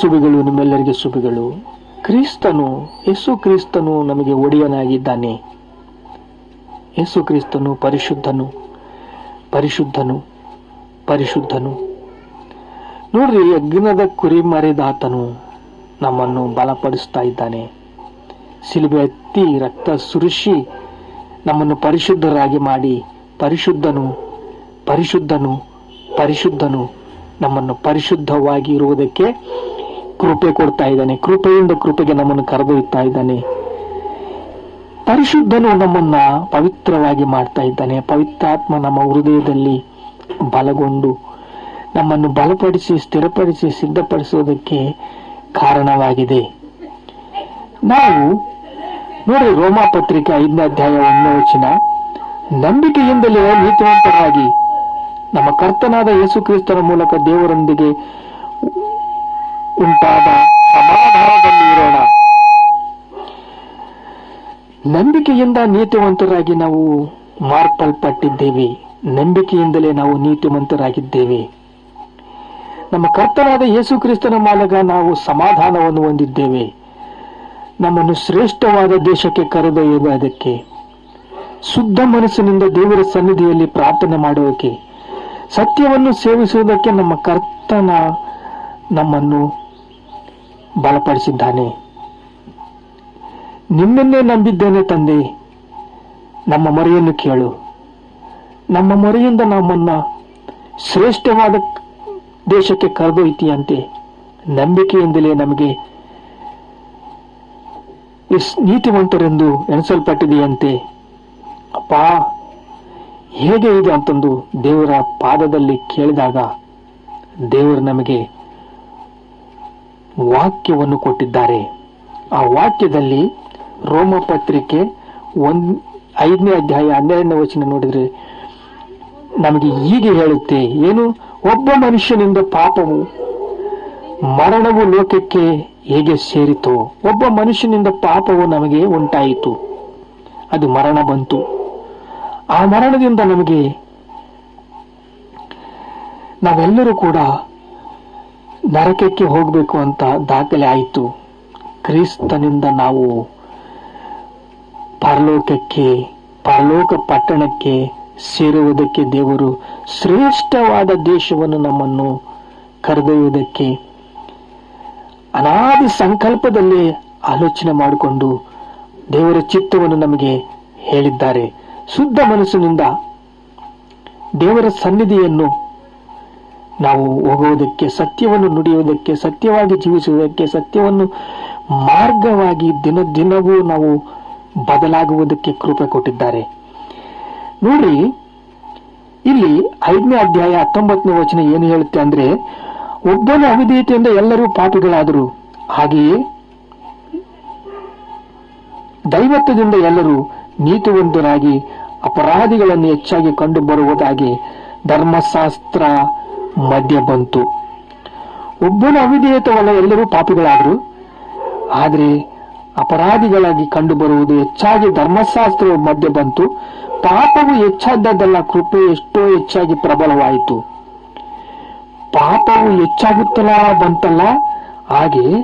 ಸುಬಿಗಳು ನಿಮ್ಮೆಲ್ಲರಿಗೆ ಶುಭಗಳು. ಕ್ರಿಸ್ತನು, ಯೇಸು ಕ್ರಿಸ್ತನು ನಮಗೆ ಒಡೆಯನಾಗಿದ್ದಾನೆ. ಯೇಸು ಕ್ರಿಸ್ತನು ಪರಿಶುದ್ಧನು ಪರಿಶುದ್ಧನು ಪರಿಶುದ್ಧನು. ನೋಡ್ರಿ ಯಜ್ಞದ ಕುರಿ ಮರೆದಾತನು ನಮ್ಮನ್ನು ಬಲಪಡಿಸ್ತಾ ಇದ್ದಾನೆ. ಸಿಲುಬೆ ಎತ್ತಿ ರಕ್ತ ಸುರಿಸಿ ನಮ್ಮನ್ನು ಪರಿಶುದ್ಧರಾಗಿ ಮಾಡಿ, ಪರಿಶುದ್ಧನು ಪರಿಶುದ್ಧನು ಪರಿಶುದ್ಧನು ನಮ್ಮನ್ನು ಪರಿಶುದ್ಧವಾಗಿ ಇರುವುದಕ್ಕೆ ಕೃಪೆ ಕೊಡ್ತಾ ಇದ್ದಾನೆ. ಕೃಪೆಯಿಂದ ಕೃಪೆಗೆ ನಮ್ಮನ್ನು ಕರೆದೊಯ್ತಾ ಇದ್ದಾನೆ. ಪರಿಶುದ್ಧನು ನಮ್ಮನ್ನ ಪವಿತ್ರವಾಗಿ ಮಾಡ್ತಾ ಇದ್ದಾನೆ. ಪವಿತ್ರಾತ್ಮ ನಮ್ಮ ಹೃದಯದಲ್ಲಿ ಬಲಗೊಂಡು ನಮ್ಮನ್ನು ಬಲಪಡಿಸಿ, ಸ್ಥಿರಪಡಿಸಿ, ಸಿದ್ಧಪಡಿಸುವುದಕ್ಕೆ ಕಾರಣವಾಗಿದೆ. ನಾವು ನೋಡಿ ರೋಮಾ ಪತ್ರಿಕೆ ಐದನೇ ಅಧ್ಯಾಯ ಒಂದನೇ ವಚನ. ನಂಬಿಕೆಯಿಂದಲೇ ನೀತಿವಂತರಾಗಿ ನಮ್ಮ ಕರ್ತನಾದ ಯೇಸು ಕ್ರಿಸ್ತನ ಮೂಲಕ ದೇವರೊಂದಿಗೆ ಉಂಟಾದ ಸಮಾಧಾನದಲ್ಲಿ ಇರೋಣ. ನಂಬಿಕೆಯಿಂದ ನೀತಿವಂತರಾಗಿ ನಾವು ಮಾರ್ಪಲ್ಪಟ್ಟಿದ್ದೇವೆ. ನಂಬಿಕೆಯಿಂದಲೇ ನಾವು ನೀತಿವಂತರಾಗಿದ್ದೇವೆ. ನಮ್ಮ ಕರ್ತನಾದ ಯೇಸು ಕ್ರಿಸ್ತನ ಮಾಲಗ ನಾವು ಸಮಾಧಾನವನ್ನು ಹೊಂದಿದ್ದೇವೆ. ನಮ್ಮನ್ನು ಶ್ರೇಷ್ಠವಾದ ದೇಶಕ್ಕೆ ಕರೆದೊಯ್ಯುವುದಕ್ಕೆ ಶುದ್ಧ ಮನಸ್ಸಿನಿಂದ ದೇವರ ಸನ್ನಿಧಿಯಲ್ಲಿ ಪ್ರಾರ್ಥನೆ ಮಾಡುವುದಕ್ಕೆ ಸತ್ಯವನ್ನು ಸೇವಿಸುವುದಕ್ಕೆ ನಮ್ಮ ಕರ್ತನ ನಮ್ಮನ್ನು ಬಲಪಡಿಸಿದ್ದಾನೆ. ನಿಮ್ಮನ್ನೇ ನಂಬಿದ್ದೇನೆ ತಂದೆ. ನಮ್ಮ ಮೊರೆಯನ್ನು ಕೇಳು. ನಮ್ಮ ಮೊರೆಯಿಂದ ನಮ್ಮನ್ನ ಶ್ರೇಷ್ಠವಾದ ದೇಶಕ್ಕೆ ಕರೆದೊಯ್ತೀಯಂತೆ. ನಂಬಿಕೆಯಿಂದಲೇ ನಮಗೆ ನೀತಿವಂತರೆಂದು ಎಣಿಸಲ್ಪಟ್ಟಿದೆಯಂತೆ. ಅಪ್ಪ, ಹೇಗೆ ಇದೆ ಅಂತಂದು ದೇವರ ಪಾದದಲ್ಲಿ ಕೇಳಿದಾಗ ದೇವರು ನಮಗೆ ವಾಕ್ಯವನ್ನು ಕೊಟ್ಟಿದ್ದಾರೆ. ಆ ವಾಕ್ಯದಲ್ಲಿ ರೋಮ ಪತ್ರಿಕೆ ಒಂದ್ ಐದನೇ ಅಧ್ಯಾಯ ಹನ್ನೆರಡನೇ ವಚನ ನೋಡಿದ್ರೆ ನಮಗೆ ಹೀಗೆ ಹೇಳುತ್ತೆ, ಏನು? ಒಬ್ಬ ಮನುಷ್ಯನಿಂದ ಪಾಪವು ಮರಣವು ಲೋಕಕ್ಕೆ ಹೇಗೆ ಸೇರಿತೋ, ಒಬ್ಬ ಮನುಷ್ಯನಿಂದ ಪಾಪವು ನಮಗೆ ಉಂಟಾಯಿತು. ಅದು ಮರಣ ಬಂತು. ಆ ಮರಣದಿಂದ ನಮಗೆ ನಾವೆಲ್ಲರೂ ಕೂಡ ನರಕಕ್ಕೆ ಹೋಗಬೇಕು ಅಂತ ದಾಖಲೆ ಆಯಿತು. ಕ್ರಿಸ್ತನಿಂದ ನಾವು ಪರಲೋಕಕ್ಕೆ, ಪರಲೋಕ ಪಟ್ಟಣಕ್ಕೆ ಸೇರುವುದಕ್ಕೆ ದೇವರು ಶ್ರೇಷ್ಠವಾದ ದೇಶವನ್ನು ನಮ್ಮನ್ನು ಕರೆದೊಯ್ಯುವುದಕ್ಕೆ ಅನಾದಿ ಸಂಕಲ್ಪದಲ್ಲಿ ಆಲೋಚನೆ ಮಾಡಿಕೊಂಡು ದೇವರ ಚಿತ್ತವನ್ನು ನಮಗೆ ಹೇಳಿದ್ದಾರೆ. ಶುದ್ಧ ಮನಸ್ಸಿನಿಂದ ದೇವರ ಸನ್ನಿಧಿಯನ್ನು ನಾವು ಹೋಗುವುದಕ್ಕೆ, ಸತ್ಯವನ್ನು ನುಡಿಯುವುದಕ್ಕೆ, ಸತ್ಯವಾಗಿ ಜೀವಿಸುವುದಕ್ಕೆ, ಸತ್ಯವನ್ನು ಮಾರ್ಗವಾಗಿ ದಿನ ದಿನವೂ ನಾವು ಬದಲಾಗುವುದಕ್ಕೆ ಕೃಪೆ ಕೊಟ್ಟಿದ್ದಾರೆ. ನೋಡ್ರಿ, ಇಲ್ಲಿ ಐದನೇ ಅಧ್ಯಾಯ ಹತ್ತೊಂಬತ್ತನೇ ವಚನ ಏನು ಹೇಳುತ್ತೆ ಅಂದ್ರೆ, ಒಬ್ಬನ ಅವಿಧೇಯತೆಯಿಂದ ಎಲ್ಲರೂ ಪಾಪಿಗಳಾದರು. ಹಾಗೆಯೇ ದೈವತ್ವದಿಂದ ಎಲ್ಲರೂ ನೀತಿವಂತರಾಗಿ ಅಪರಾಧಿಗಳನ್ನು ಹೆಚ್ಚಾಗಿ ಕಂಡು ಬರುವುದಾಗಿ ಧರ್ಮಶಾಸ್ತ್ರ ಮಧ್ಯ ಬಂತು. ಒಬ್ಬನ ಅವಿಧೇಯತವಲ್ಲ ಎಲ್ಲರೂ ಪಾಪಿಗಳಾದರು. ಆದರೆ ಅಪರಾಧಿಗಳಾಗಿ ಕಂಡುಬರುವುದು ಹೆಚ್ಚಾಗಿ ಧರ್ಮಶಾಸ್ತ್ರವು ಮಧ್ಯ ಬಂತು. ಪಾಪವು ಹೆಚ್ಚಾದದ್ದಲ್ಲ, ಕೃಪೆ ಎಷ್ಟೋ ಹೆಚ್ಚಾಗಿ ಪ್ರಬಲವಾಯಿತು. ಪಾಪವು ಹೆಚ್ಚಾಗುತ್ತಲಾ ಬಂತಲ್ಲ, ಹಾಗೆ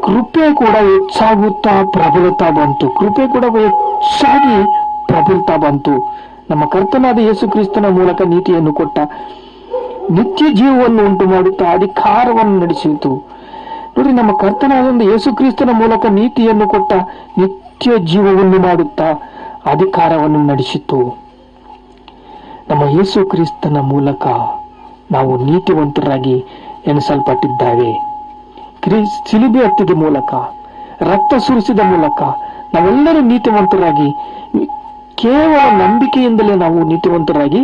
ಕೃಪೆ ಕೂಡ ಹೆಚ್ಚಾಗುತ್ತಾ ಪ್ರಬಲತಾ ಬಂತು. ಕೃಪೆ ಕೂಡ ಹೆಚ್ಚಾಗಿ ಪ್ರಬಲತಾ ಬಂತು. ನಮ್ಮ ಕರ್ತನಾದ ಯೇಸು ಕ್ರಿಸ್ತನ ಮೂಲಕ ನೀತಿಯನ್ನು ಕೊಟ್ಟ ನಿತ್ಯ ಜೀವವನ್ನು ಉಂಟು ಮಾಡುತ್ತಾ ಅಧಿಕಾರವನ್ನು ನಡೆಸಿತು. ನೋಡಿ, ನಮ್ಮ ಕರ್ತನಾದ ಯೇಸು ಕ್ರಿಸ್ತನ ಮೂಲಕ ನೀತಿಯನ್ನು ಕೊಟ್ಟ ನಿತ್ಯ ಜೀವವನ್ನು ಮಾಡುತ್ತಾ ಅಧಿಕಾರವನ್ನು ನಡೆಸಿತು. ನಮ್ಮ ಯೇಸು ಕ್ರಿಸ್ತನ ಮೂಲಕ ನಾವು ನೀತಿವಂತರಾಗಿ ಎಣಿಸಲ್ಪಟ್ಟಿದ್ದಾವೆ. ಸಿಲುಬೆ ಹತ್ತಿದ ಮೂಲಕ, ರಕ್ತ ಸುರಿಸಿದ ಮೂಲಕ ನಾವೆಲ್ಲರೂ ನೀತಿವಂತರಾಗಿ ಕೇವಲ ನಂಬಿಕೆಯಿಂದಲೇ ನಾವು ನೀತಿವಂತರಾಗಿ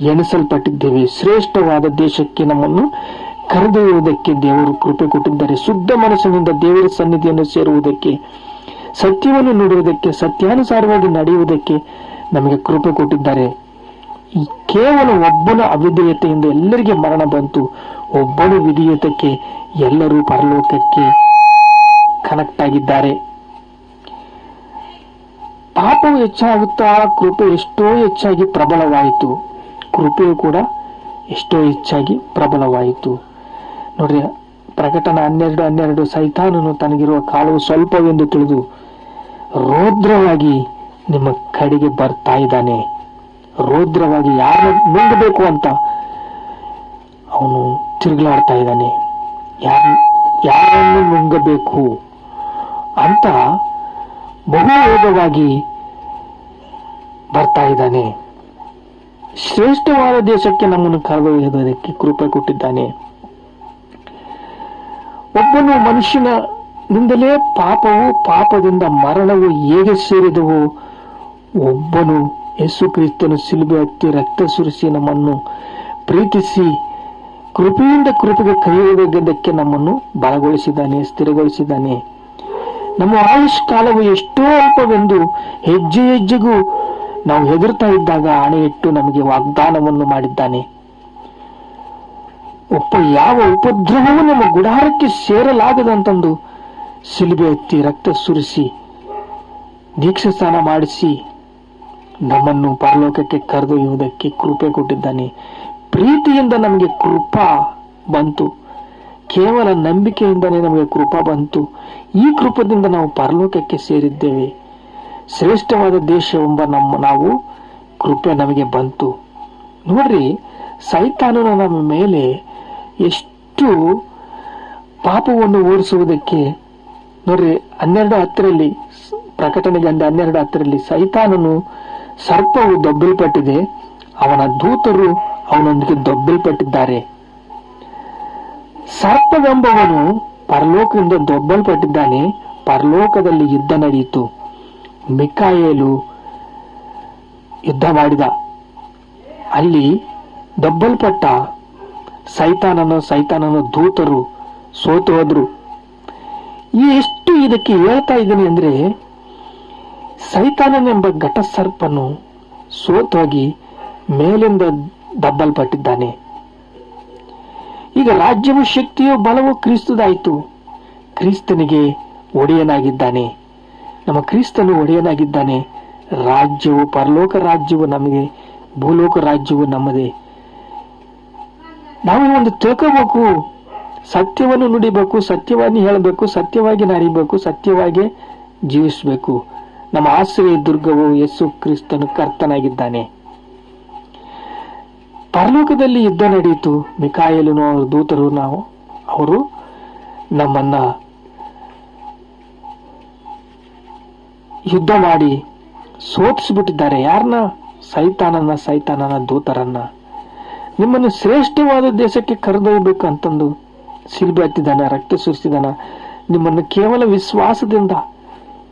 ಎಣಿಸಲ್ಪಟ್ಟಿದ್ದೇವೆ. ಶ್ರೇಷ್ಠವಾದ ದೇಶಕ್ಕೆ ನಮ್ಮನ್ನು ಕರೆದೊಯ್ಯುವುದಕ್ಕೆ ದೇವರು ಕೃಪೆ ಕೊಟ್ಟಿದ್ದಾರೆ. ಶುದ್ಧ ಮನಸ್ಸಿನಿಂದ ದೇವರ ಸನ್ನಿಧಿಯನ್ನು ಸೇರುವುದಕ್ಕೆ, ಸತ್ಯವನ್ನು ನೋಡುವುದಕ್ಕೆ, ಸತ್ಯಾನುಸಾರವಾಗಿ ನಡೆಯುವುದಕ್ಕೆ ನಮಗೆ ಕೃಪೆ ಕೊಟ್ಟಿದ್ದಾರೆ. ಕೇವಲ ಒಬ್ಬನ ಅವಿಧೇಯತೆಯಿಂದ ಎಲ್ಲರಿಗೆ ಮರಣ ಬಂತು. ಒಬ್ಬನ ವಿಧೇಯತಕ್ಕೆ ಎಲ್ಲರೂ ಪರಲೋಕಕ್ಕೆ ಕನೆಕ್ಟ್ ಆಗಿದ್ದಾರೆ. ಪಾಪವು ಹೆಚ್ಚಾಗುತ್ತಾ ಕೃಪೆ ಎಷ್ಟೋ ಹೆಚ್ಚಾಗಿ ಪ್ರಬಲವಾಯಿತು. ಕೃಪೆಯು ಕೂಡ ಎಷ್ಟೋ ಹೆಚ್ಚಾಗಿ ಪ್ರಬಲವಾಯಿತು. ನೋಡ್ರಿ, ಪ್ರಕಟಣ ಹನ್ನೆರಡು ಹನ್ನೆರಡು ಸೈತಾನನು ತನಗಿರುವ ಕಾಲವು ಸ್ವಲ್ಪವೆಂದು ತಿಳಿದು ರೌದ್ರವಾಗಿ ನಿಮ್ಮ ಕಡೆಗೆ ಬರ್ತಾ ಇದ್ದಾನೆ. ರೌದ್ರವಾಗಿ ಯಾರನ್ನ ನುಂಗಬೇಕು ಅಂತ ಅವನು ತಿರುಗಲಾಡ್ತಾ ಇದ್ದಾನೆ. ಯಾರು ಯಾರನ್ನು ನುಂಗಬೇಕು ಅಂತ ಬಹು ವೇಗವಾಗಿ ಬರ್ತಾ ಇದ್ದಾನೆ. ಶ್ರೇಷ್ಠವಾದ ದೇಶಕ್ಕೆ ನಮ್ಮನ್ನು ಕರೆದೊಯ್ಯೋದಕ್ಕೆ ಕೃಪೆ ಕೊಟ್ಟಿದ್ದಾನೆ. ಒಬ್ಬನು ಮನುಷ್ಯನಿಂದಲೇ ಪಾಪವು ಪಾಪದಿಂದ ಮರಣವು ಹೇಗೆ ಸೇರಿದವು, ಒಬ್ಬನು ಯೇಸು ಕ್ರಿಸ್ತನು ಸಿಲುಬೆ ಹತ್ತಿ ರಕ್ತ ಸುರಿಸಿ ನಮ್ಮನ್ನು ಪ್ರೀತಿಸಿ ಕೃಪೆಯಿಂದ ಕೃಪೆಗೆ ಕೈಯುವುದಕ್ಕೆ ನಮ್ಮನ್ನು ಬಲಗೊಳಿಸಿದ್ದಾನೆ, ಸ್ಥಿರಗೊಳಿಸಿದ್ದಾನೆ. ನಮ್ಮ ಆಯುಷ್ ಕಾಲವು ಎಷ್ಟೋ ಅಲ್ಪವೆಂದು ಹೆಜ್ಜೆ ಹೆಜ್ಜೆಗೂ ನಾವು ಹೆದರ್ತಾ ಇದ್ದಾಗ ಅಣೆಯಿಟ್ಟು ನಮಗೆ ವಾಗ್ದಾನವನ್ನು ಮಾಡಿದ್ದಾನೆ. ಒಬ್ಬ ಯಾವ ಉಪದ್ರವವೂ ನಮ್ಮ ಗುಡಾರಕ್ಕೆ ಸೇರಲಾಗದಂತಂದು ಸಿಲುಬೆ ಎತ್ತಿ ರಕ್ತ ಸುರಿಸಿ, ದೀಕ್ಷೆ ಸ್ನಾನ ಮಾಡಿಸಿ ನಮ್ಮನ್ನು ಪರಲೋಕಕ್ಕೆ ಕರೆದೊಯ್ಯುವುದಕ್ಕೆ ಕೃಪೆ ಕೊಟ್ಟಿದ್ದಾನೆ. ಪ್ರೀತಿಯಿಂದ ನಮಗೆ ಕೃಪಾ ಬಂತು. ಕೇವಲ ನಂಬಿಕೆಯಿಂದಲೇ ನಮಗೆ ಕೃಪ ಬಂತು. ಈ ಕೃಪದಿಂದ ನಾವು ಪರಲೋಕಕ್ಕೆ ಸೇರಿದ್ದೇವೆ. ಶ್ರೇಷ್ಠವಾದ ದೇಶವೆಂಬ ನಮ್ಮ ನಾವು ಕೃಪೆ ನಮಗೆ ಬಂತು. ನೋಡ್ರಿ, ಸೈತಾನನ ನಮ್ಮ ಮೇಲೆ ಎಷ್ಟು ಪಾಪವನ್ನು ಓಡಿಸುವುದಕ್ಕೆ, ನೋಡ್ರಿ, ಹನ್ನೆರಡು ಹತ್ತರಲ್ಲಿ, ಪ್ರಕಟಣೆ ಗಂಧ ಹನ್ನೆರಡು ಹತ್ತರಲ್ಲಿ ಸೈತಾನನು ಸರ್ಪವು ದೊಬ್ಬಲ್ಪಟ್ಟಿದೆ. ಅವನ ದೂತರು ಅವನೊಂದಿಗೆ ದೊಬ್ಬಲ್ಪಟ್ಟಿದ್ದಾರೆ. ಸರ್ಪವೆಂಬವನು ಪರಲೋಕದಿಂದ ದೊಬ್ಬಲ್ಪಟ್ಟಿದ್ದಾನೆ, ಪರಲೋಕದಲ್ಲಿ ಯುದ್ಧ ನಡೆಯಿತು. ಮಿಕಾಯೇಲು ಯುದ್ಧ ಮಾಡಿದ ಅಲ್ಲಿ ದೊಬ್ಬಲ್ಪಟ್ಟ ಸೈತಾನನ ಸೈತಾನನ ದೂತರು ಸೋತು ಹೋದ್ರು. ಎಷ್ಟು ಇದಕ್ಕೆ ಹೇಳ್ತಾ ಇದ್ದೀನಿ ಅಂದ್ರೆ, ಸೈತಾನನೆಂಬ ಘಟಸರ್ಪನು ಸೋತೋಗಿ ಮೇಲಿಂದ ದಬ್ಬಲ್ಪಟ್ಟಿದ್ದಾನೆ. ಈಗ ರಾಜ್ಯವು ಶಕ್ತಿಯು ಬಲವು ಕ್ರಿಸ್ತದಾಯಿತು. ಕ್ರಿಸ್ತನಿಗೆ ಒಡೆಯನಾಗಿದ್ದಾನೆ. ನಮ್ಮ ಕ್ರಿಸ್ತನು ಒಡೆಯನಾಗಿದ್ದಾನೆ. ರಾಜ್ಯವು ಪರಲೋಕ ರಾಜ್ಯವು ನಮಗೆ, ಭೂಲೋಕ ರಾಜ್ಯವು ನಮ್ಮದೇ. ನಾವು ಒಂದು ತಿಳ್ಕೋಬೇಕು, ಸತ್ಯವನ್ನು ನುಡಿಬೇಕು, ಸತ್ಯವಾಗಿ ಹೇಳಬೇಕು, ಸತ್ಯವಾಗಿ ನಡಿಬೇಕು, ಸತ್ಯವಾಗಿ ಜೀವಿಸಬೇಕು. ನಮ್ಮ ಆಶ್ರಯ ದುರ್ಗವು ಯೇಸು ಕ್ರಿಸ್ತನು ಕರ್ತನಾಗಿದ್ದಾನೆ. ಪರಲೋಕದಲ್ಲಿ ಯುದ್ಧ ನಡೆಯಿತು. ಮಿಕಾಯಲನು ಅವರ ದೂತರು ನಾವು, ಅವರು ನಮ್ಮನ್ನ ಯುದ್ಧ ಮಾಡಿ ಸೋತಿಸ್ಬಿಟ್ಟಿದ್ದಾರೆ ಯಾರನ್ನ ಸೈತಾನನ ಸೈತಾನನ ದೂತರನ್ನ. ನಿಮ್ಮನ್ನು ಶ್ರೇಷ್ಠವಾದ ದೇಶಕ್ಕೆ ಕರೆದೊಯ್ಯಬೇಕು ಅಂತಂದು ಸಿಲ್ಬೆ ಹತ್ತಿದಾನ ರಕ್ತ ಸುರಿಸಿದಾನ ನಿಮ್ಮನ್ನು ಕೇವಲ ವಿಶ್ವಾಸದಿಂದ,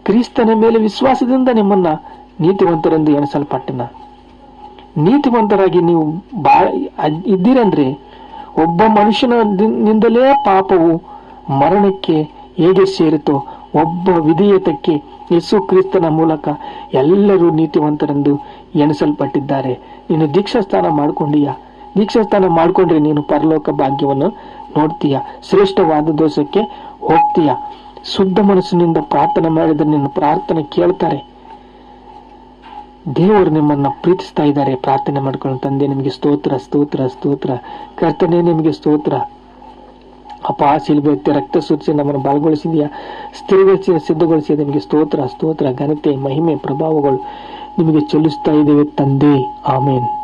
ಕ್ರಿಸ್ತನ ಮೇಲೆ ವಿಶ್ವಾಸದಿಂದ ನಿಮ್ಮನ್ನ ನೀತಿವಂತರೆಂದು ಎಣಿಸಲ್ಪಟ್ಟನ. ನೀತಿವಂತರಾಗಿ ನೀವು ಅದ್- ಇದ್ದೀರಂದ್ರೆ ಒಬ್ಬ ಮನುಷ್ಯನಿಂದಲೇ ನಿಂದಲೇ ಪಾಪವು ಮರಣಕ್ಕೆ ಹೇಗೆ ಸೇರಿತೋ ಒಬ್ಬ ವಿಧೇಯತಕ್ಕೆ ಯೇಸು ಕ್ರಿಸ್ತನ ಮೂಲಕ ಎಲ್ಲರೂ ನೀತಿವಂತರೆಂದು ಎಣಿಸಲ್ಪಟ್ಟಿದ್ದಾರೆ. ನೀನು ದೀಕ್ಷಾಸ್ಥಾನ ಮಾಡ್ಕೊಂಡೀಯ? ದೀಕ್ಷಾಸ್ಥಾನ ಮಾಡಿಕೊಂಡ್ರೆ ನೀನು ಪರಲೋಕ ಭಾಗ್ಯವನ್ನು ನೋಡ್ತೀಯ? ಶ್ರೇಷ್ಠವಾದ ದೋಷಕ್ಕೆ ಹೋಗ್ತೀಯ? ಶುದ್ಧ ಮನಸ್ಸಿನಿಂದ ಪ್ರಾರ್ಥನೆ ಮಾಡಿದ್ರೆ ನಿನ್ನ ಪ್ರಾರ್ಥನೆ ಕೇಳ್ತಾರೆ. ದೇವರು ನಿಮ್ಮನ್ನು ಪ್ರೀತಿಸ್ತಾ ಇದ್ದಾರೆ, ಪ್ರಾರ್ಥನೆ ಮಾಡ್ಕೊಂಡು ತಂದೆ, ನಿಮಗೆ ಸ್ತೋತ್ರ ಸ್ತೋತ್ರ ಸ್ತೋತ್ರ. ಕರ್ತನೆ, ನಿಮಗೆ ಸ್ತೋತ್ರ. ಅಪ್ಪ ಶಿಲ್ಬೆ ಎತ್ತಿ ರಕ್ತ ಸುರಿಸಿ ನಮ್ಮನ್ನು ಬಲಗೊಳಿಸಿದೆಯಾ. ಸ್ಥಿರಗೊಳಿಸಿ ಸಿದ್ಧಗೊಳಿಸಿದ ನಿಮಗೆ ಸ್ತೋತ್ರ ಸ್ತೋತ್ರ, ಘನತೆ, ಮಹಿಮೆ, ಪ್ರಭಾವಗಳು ನಿಮಗೆ ಚಲಿಸ್ತಾ ಇದ್ದೇವೆ ತಂದೆ. ಆಮೇನ್.